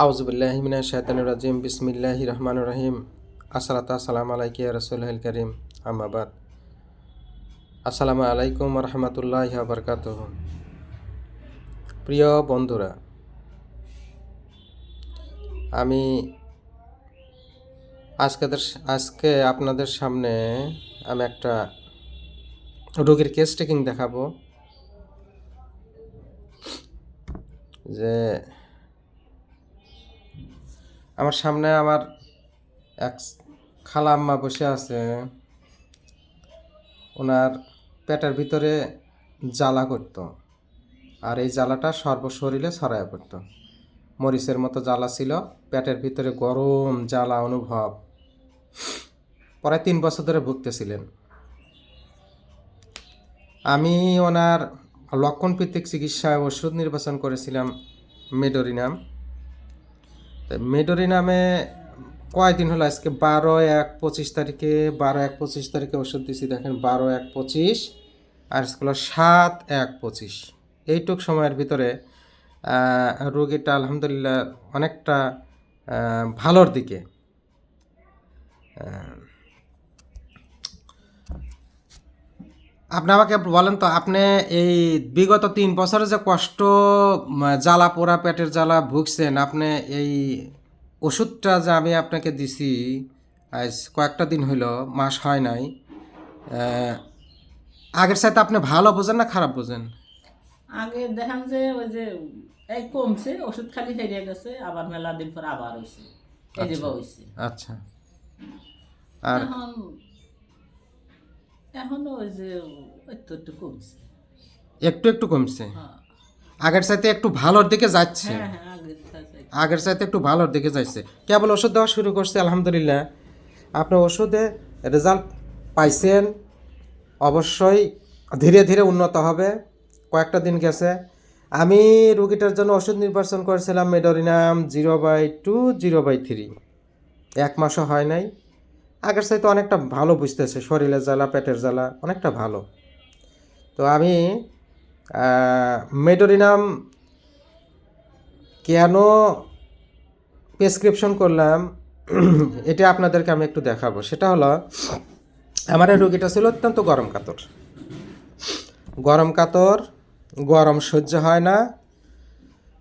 আউজবিল্লাহিমিনা শাহতানুর রাজিম বিসমিল্লাহ রহমান রহিম। আসসালাত আসসালাম আলাইকি রসুল করিম। আমাবাদ আসসালামু আলাইকুম রহমতুল্লাহ বরকাত প্রিয় বন্ধুরা, আমি আজকে আজকে আপনাদের সামনে আমি একটা রোগীর কেস টেকিং দেখাবো। যে আমার সামনে আমার এক খালা আম্মা বসে আছে। ওনার পেটের ভিতরে জ্বালা করত আর এই জ্বালাটা সর্বশরীরে ছড়ায় পড়তো। মরিচের মতো জ্বালা ছিল, পেটের ভিতরে গরম জ্বালা অনুভব। প্রায় তিন বছর ধরে ভুগতেছিলেন। আমি ওনার লক্ষণ ভিত্তিক চিকিৎসায় ওষুধ নির্বাচন করেছিলাম, মেডোরিনাম। মেডোরি নামে কয়দিন হলো? আজকে বারো এক পঁচিশ তারিখে, বারো এক পঁচিশ তারিখে ওষুধ দিছি, দেখেন বারো এক পঁচিশ আর আজকে হলো সাত এক পঁচিশ। এইটুক সময়ের ভিতরে রুগীটা আলহামদুলিল্লাহ অনেকটা ভালোর দিকে। আপনি আমাকে বলেন তো আপনি এই বিগত তিন বছরে যে কষ্ট জ্বালা পোড়া পেটের জ্বালা ভুগছেন আপনি এই ওষুধটা যে আমি আপনাকে দিছি আজ কয়েকটা দিন হইল মাস হয় নাই আগের সাথে আপনি ভালো বোঝেন না খারাপ বোঝেন? আগে দেখান যে ওই যে এই কমছে ওষুধ খালি সেরে গেছে আবার মেলা দিন পর আবার হয়েছে হয়েছে আচ্ছা। আর এখন ওই যে একটু একটু কমছে। একটু একটু কমছে? হ্যাঁ। আগের সাথে একটু ভালোর দিকে যাচ্ছে। হ্যাঁ হ্যাঁ আগের থেকে। আগের চাইতে একটু ভালোর দিকে যাচ্ছে। কেবল ওষুধ দেওয়া শুরু করছে আলহামদুলিল্লাহ। আপনি ওষুধে রেজাল্ট পাইছেন অবশ্যই ধীরে ধীরে উন্নত হবে। কয়েকটা দিন গেছে। আমি রুগীটার জন্য ওষুধ নির্বাচন করেছিলাম medorrhinum zero by two zero by three. এক মাসও হয় নাই। আগের চাইতে অনেকটা ভালো বুঝতেছে, শরীরের জ্বালা, পেটের জ্বালা, অনেকটা ভালো। তো আমি মেডোরিনাম কেন প্রেসক্রিপশন করলাম, এটা আপনাদেরকে আমি একটু দেখাবো। সেটা হলো, আমার এই রোগীটা ছিল অত্যন্ত গরম কাতর। গরম কাতর, গরম সহ্য হয় না,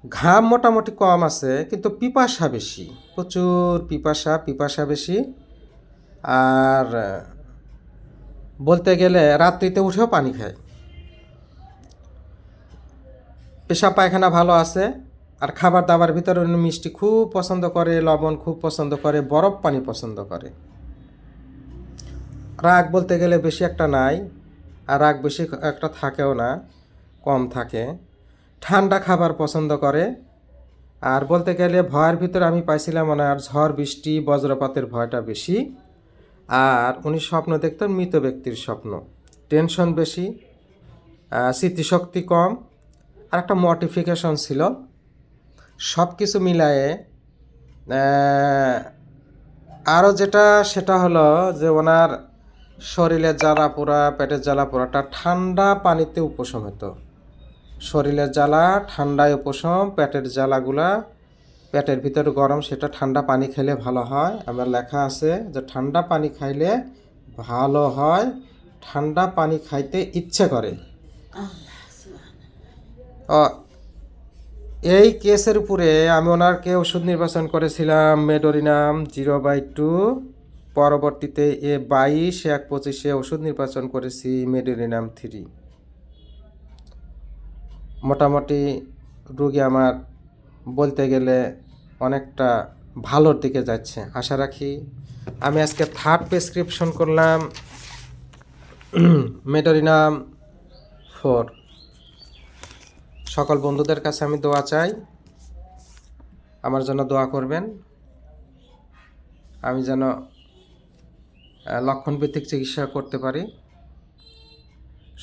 ঘাম মোটামুটি কম আছে, কিন্তু পিপাসা বেশি, প্রচুর পিপাসা পিপাসা বেশি। আর বলতে গেলে রাত্রিতে উঠেও পানি খায়। পেশাব পায়খানা ভালো আছে, আর খাবার দাবার ভিতরে উনি মিষ্টি খুব পছন্দ করে, লবণ খুব পছন্দ করে, বরফ পানি পছন্দ করে। রাগ বলতে গেলে বেশি একটা নাই, আর রাগ বেশি একটা থাকেও না, কম থাকে। ঠান্ডা খাবার পছন্দ করে, আর বলতে গেলে ভয়ের ভিতরে আমি পাইছিলাম ওনার ঝড়, বৃষ্টি, বজ্রপাতের ভয়টা বেশি। আর উনি স্বপ্ন দেখতেন মৃত ব্যক্তির স্বপ্ন। টেনশন বেশি স্মৃতিশক্তি কম, আর একটা মডিফিকেশন ছিল। সব কিছু মিলায়ে আরও যেটা, সেটা হলো যে ওনার শরীরের জ্বালা পোড়া, পেটের জ্বালা পোড়াটা ঠান্ডা পানিতে উপশম হতো। শরীরের জ্বালা, ঠান্ডায় উপশম, পেটের জ্বালাগুলা পেটের ভিতরে গরম, সেটা ঠান্ডা পানি খেলে ভালো হয়। আমার লেখা আছে যে, ঠান্ডা পানি খাইলে ভালো হয়। ঠান্ডা পানি খাইতে ইচ্ছে করে। এই কেসের উপরে আমি ওনারকে ওষুধ নির্বাচন করেছিলাম, মেডোরিনাম জিরো বাই টু। পরবর্তীতে এ বাইশ, এক পঁচিশে ওষুধ নির্বাচন করেছি, মেডোরিনাম থ্রি। মোটামুটি রুগী আমার বলতে গেলে অনেকটা ভালোর দিকে যাচ্ছে। আশা রাখি আমি আজকে থার্ড প্রেসক্রিপশন করলাম মেডোরিনাম ফোর সকল বন্ধুদের কাছে আমি দোয়া চাই, আমার জন্য দোয়া করবেন। আমি যেন লক্ষণভিত্তিক চিকিৎসা করতে পারি।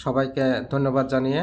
সবাইকে ধন্যবাদ জানিয়ে